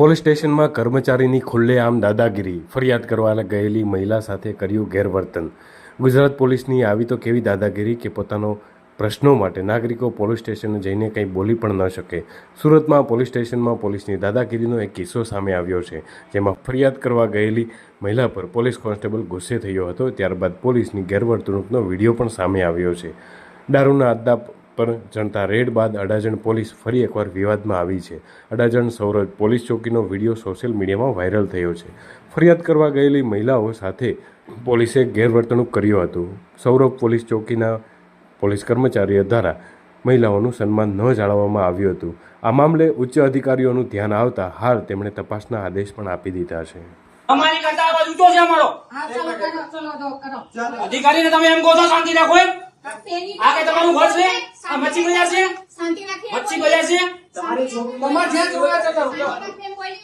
Police સ્ટેશનમાં કર્મચારીની ખુલ્લેઆમ દાદાગીરી, ફરિયાદ કરવા ગયેલી મહિલા સાથે કર્યું ગેરવર્તન. ગુજરાત પોલીસની આવી તો કેવી દાદાગીરી કે પોતાનો પ્રશ્નો માટે નાગરિકો પોલીસ સ્ટેશને જઈને કંઈ બોલી પણ ન શકે. સુરતમાં પોલીસ સ્ટેશનમાં પોલીસની દાદાગીરીનો એક કિસ્સો સામે આવ્યો છે, જેમાં ફરિયાદ કરવા ગયેલી મહિલા પર પોલીસ કોન્સ્ટેબલ ગુસ્સે થયો હતો. ત્યારબાદ પોલીસની ગેરવર્તણૂકનો વીડિયો પણ સામે આવ્યો છે. દારૂના અડ્ડા પર જણતા રેડ બાદ અડાજણ પોલીસ ફરી એકવાર વિવાદમાં આવી છે. અડાજણ સૌરજ પોલીસ ચોકીનો વીડિયો સોશિયલ મીડિયામાં વાયરલ થયો છે. ફરિયાદ કરવા ગયેલી મહિલાઓ સાથે પોલીસે ગેરવર્તણૂક કર્યું હતું. સૌરભ પોલીસ ચોકીના પોલીસ કર્મચારીઓ દ્વારા મહિલાઓનું સન્માન ન જાળવવામાં આવ્યું હતું. આ મામલે ઉચ્ચ અધિકારીઓનું ધ્યાન આવતા હાલ તેમણે તપાસના આદેશ પણ આપી દીધા છે. અમારી કરતા અવાજ ઊંચો છે અમારો. હા ચલો કરો ચલો દો કરો. અધિકારીને તમે એમ કહો છો શાંતિ રાખો એમ. આ કે તમારું ઘર છે? આ મચ્છી બજાર છે? શાંતિ રાખી મચ્છી બજાર છે? તમારે જ્યાં જોયા છે.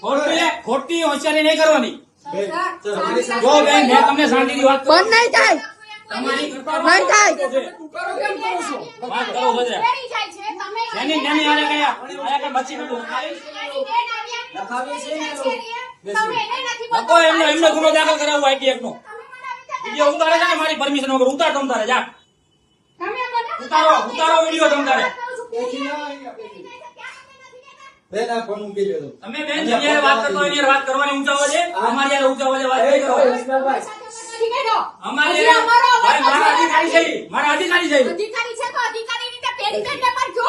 ખોટી ખોટી હોશિયારી નહીં કરવાની. જો બેન મેં તમને શાંતિથી વાત બંધ નહીં થાય. તમારી બંધ થાય. ઊંચો છે. તું કરો કેમ કરો છો? વાત કરો બધા. બેરી જાય છે તમે જેની જેની આને કયા આને કે મચ્છી નતું લખાવી છે એને લખો એમનો એમનો ગુનો દાખલ કરાવવો આઈટી એક્ટ નો વીડિયો ઉતારે છે ને મારી પરમિશન વગર. ઉતાર તમ તારે જા. ઉતારો ઉતારો વિડિયો તમ તારે. બેન, આ ફોન મૂકી દેજો. તમે બેન જેની વાત કરતો એની વાત કરવાની ઊંચા અવાજે અમારી હારે ઊંચા અવાજે વાત કરો અમારી ભાઈ, મારા અધિકારી છે. મારા અધિકારી છે. અધિકારી છે તો અધિકારી રીતે પેરી પેરીને પર જો.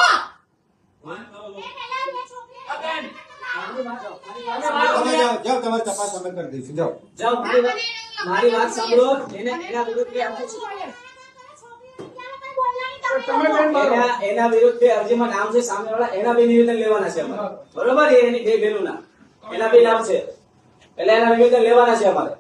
જાઓ, તમારી તપાસ અમે કરી દઈશું, જાઓ. જાઓ મારી વાત મારી વાત સાંભળો એને એના વિરુદ્ધ બે અરજી તમે બેન મારો. એના એના વિરુદ્ધ બે અરજીમાં નામ છે સામેવાળા. એના બે નિવેદન લેવાના છે અમારે. બરોબર? એની બે બેનુંના. એના બે નામ છે. એટલે એના નિવેદન લેવાના છે અમારે.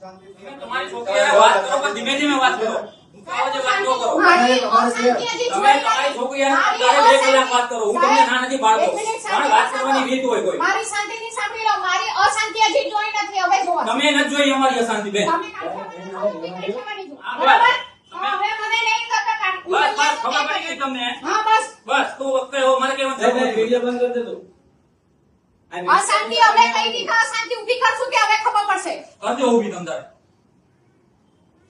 તમે તમારી છોકરી વાત કરો પણ ધીમે ધીમે વાત કરો. ઊંચા અવાજે વાત ન કરો. મારી અશાંતિ હજી તમે જોઈ તમારી છોકરી હારે મારી તારે બે કલાક વાત કરો. હું તમને ના નથી પાડતો. એક મિનિટ પણ વાત કરવાની રીત હોય કોઈ. મારી શાંતિથી સાંભળી લો. મારી અશાંતિ હજી જોઈ નથી. હવે જોવો તમે નથી જોઈ અમારી અશાંતિ બેન. અશાંતિ હવે કઈ દીધા અશાંતિ ઊભી કરશું કે હવે ખબર પડશે કરજો ઊભી તમ તારે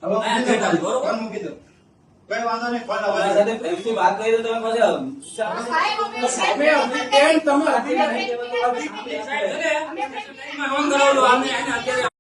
હવે મૂકી હા, દો. બેટા, બરોબર. ફોન મૂકી દો. કઈ વાંધો નહીં, ફોન આવવા સાથે પ્રેમથી વાત કરી તો તમે પછી આવો. સાહેબ અમે કેમ તમે અધિકારી સાહેબ, છે ને, નોંધ આને અત્યારે